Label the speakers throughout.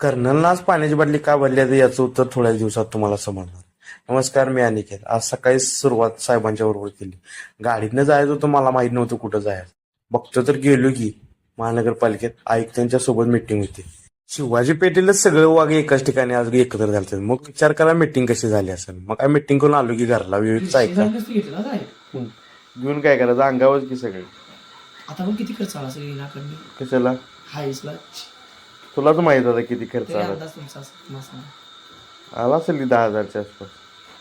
Speaker 1: कर्नलनं आज पाण्याची बाटली का भरली आहे? याचं उत्तर थोड्या दिवसात तुम्हाला समजणार. नमस्कर मी अनिकेत. आज सकाळी सुरुवात साहेबांच्या बरोबर केली. गाडीतनं जायचं होतं मला माहीत नव्हतं कुठं जायचं. बघतो तर गेलो की महानगरपालिकेत आयुक्तांच्या सोबत मिटिंग होती. शिवाजी पेठेला सगळं वाघ एकाच ठिकाणी आज एकत्र झाले मग विचार करा मिटिंग कशी झाली असेल. मग काय मिटिंग करून आलो की घरला ऐका
Speaker 2: काय
Speaker 1: घेऊन काय करायचं? अंगावर की सगळे?
Speaker 2: आता पण किती खर्च आला नाकडे
Speaker 1: कशाला?
Speaker 2: हायसला?
Speaker 1: तुलाच माहीत आता किती खर्च
Speaker 2: तरी
Speaker 1: आला.
Speaker 2: अंदाज तुमचा
Speaker 1: आला असेल की दहा हजारच्या आसपास.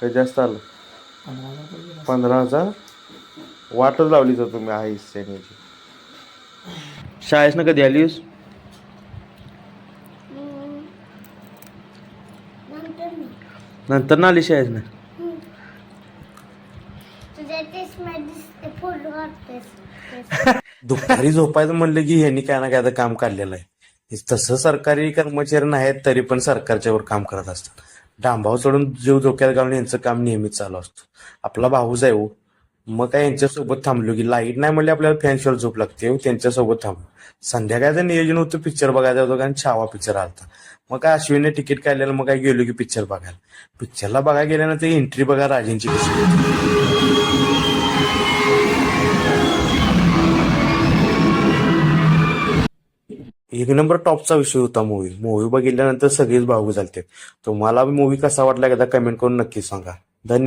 Speaker 1: काही जास्त आलं.
Speaker 2: पंधरा हजार रुपये गेला.
Speaker 1: पंधरा हजार? वाटच लावली तर तुम्ही आहे सैन्याची शाळेसनं कधी आलीस? नंतर ना आली शाळेसनं?
Speaker 3: तुझ्या टेस्टमध्ये फोटो काढतेस
Speaker 1: दुपारी झोपायचं म्हणलं की ह्यांनी काय ना काय आता काम काढलेलं आहे. तसं सरकारी कर्मचारी नाहीत तरी पण सरकारच्यावर काम करत असतात. डांबाव चढून जीव धोक्यात घालून यांचं काम नेहमीच चालू असतं. आपला भाऊ आहे हो. मग काय यांच्यासोबत थांबलो की लाइट नाही म्हणले आपल्याला फॅन्सवर झोप लागते. त्यांच्यासोबत थांबलो संध्याकाळचं नियोजन होतं पिक्चर बघायचं होतं कारण छावा पिक्चर आलता. मग काय अश्विनने तिकीट काढलेलं मग काय गेलो की पिक्चर बघायला. पिक्चरला बघायला गेल्यानंतर एंट्री बघा राजेंची कशी एक नंबर टॉपचा विषय होता मूवी मूवी बघितल्यानंतर सगळेच भावू झालते. तुम्हाला मूवी कसा वाटला एकदा कमेंट करून नक्की सांगा. धन्यवाद